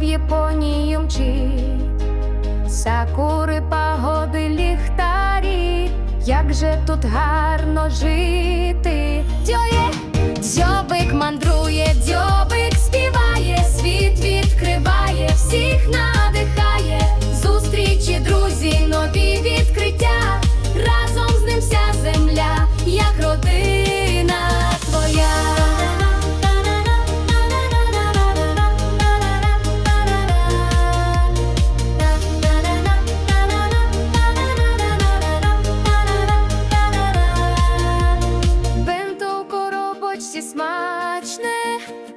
в Японії мчить, сакури, погоди, ліхтарі, як же тут гарно жити. Дьоє, дзьобик мандрує, дзьобик співає, світ відкриває всіх нас.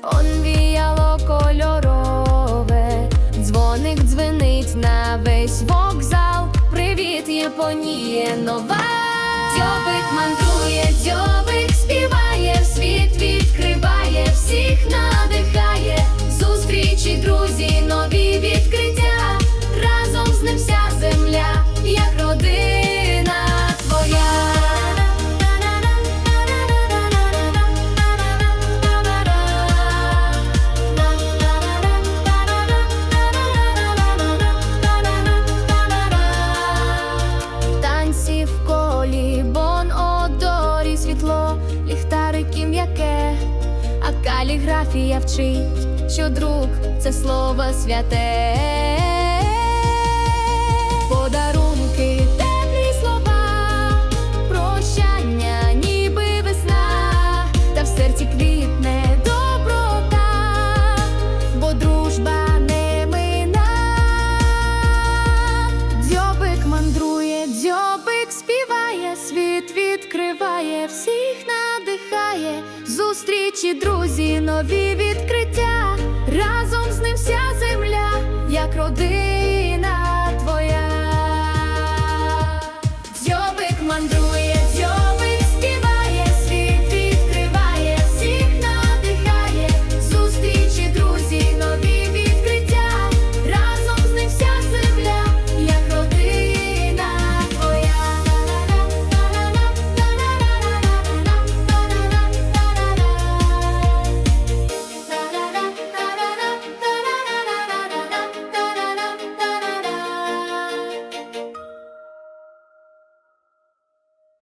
Он віяло кольорове, дзвоник дзвенить на весь вокзал. Привіт, Японія нова. Дзьобик мандрує, каліграфія вчить, що друг це слово святе. Зустрічі, друзі, нові відкриття.